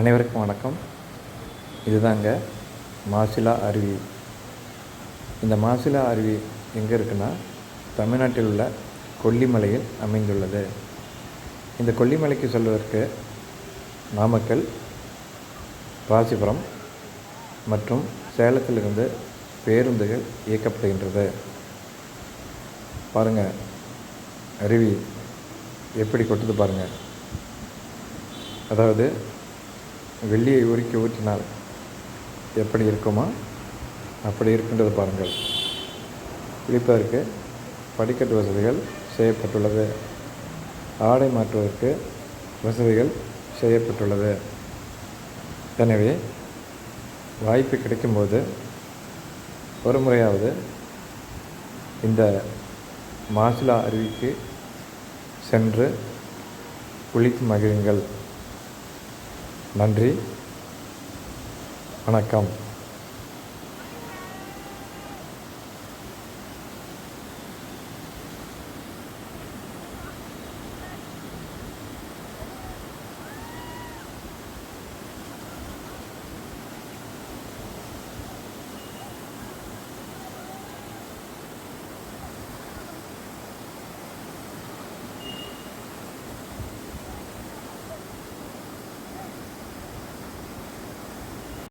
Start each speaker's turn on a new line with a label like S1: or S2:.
S1: அனைவருக்கும் வணக்கம். இதுதாங்க மாசிலா அருவி. இந்த மாசிலா அருவி எங்கே இருக்குன்னா தமிழ்நாட்டில் உள்ள கொல்லிமலையில் அமைந்துள்ளது. இந்த கொல்லிமலைக்கு செல்வதற்கு நாமக்கல் ராசிபுரம் மற்றும் சேலத்திலிருந்து பேருந்துகள் இயக்கப்படுகின்றது. பாருங்கள் அருவி எப்படி கொட்டுது பாருங்கள் அதாவது வெள்ளியை உருக்கி ஊற்றினால் எப்படி இருக்குமோ? அப்படி இருக்கின்றது பாருங்கள். குளிப்பதற்கு படிக்கட்டு வசதிகள் செய்யப்பட்டுள்ளது. ஆடை மாற்றுவதற்கு வசதிகள் செய்யப்பட்டுள்ளது. எனவே வாய்ப்பு கிடைக்கும்போது ஒரு முறையாவது இந்த மாசிலா அருவிக்கு சென்று குளித்து மகிழுங்கள். நன்றி. வணக்கம்.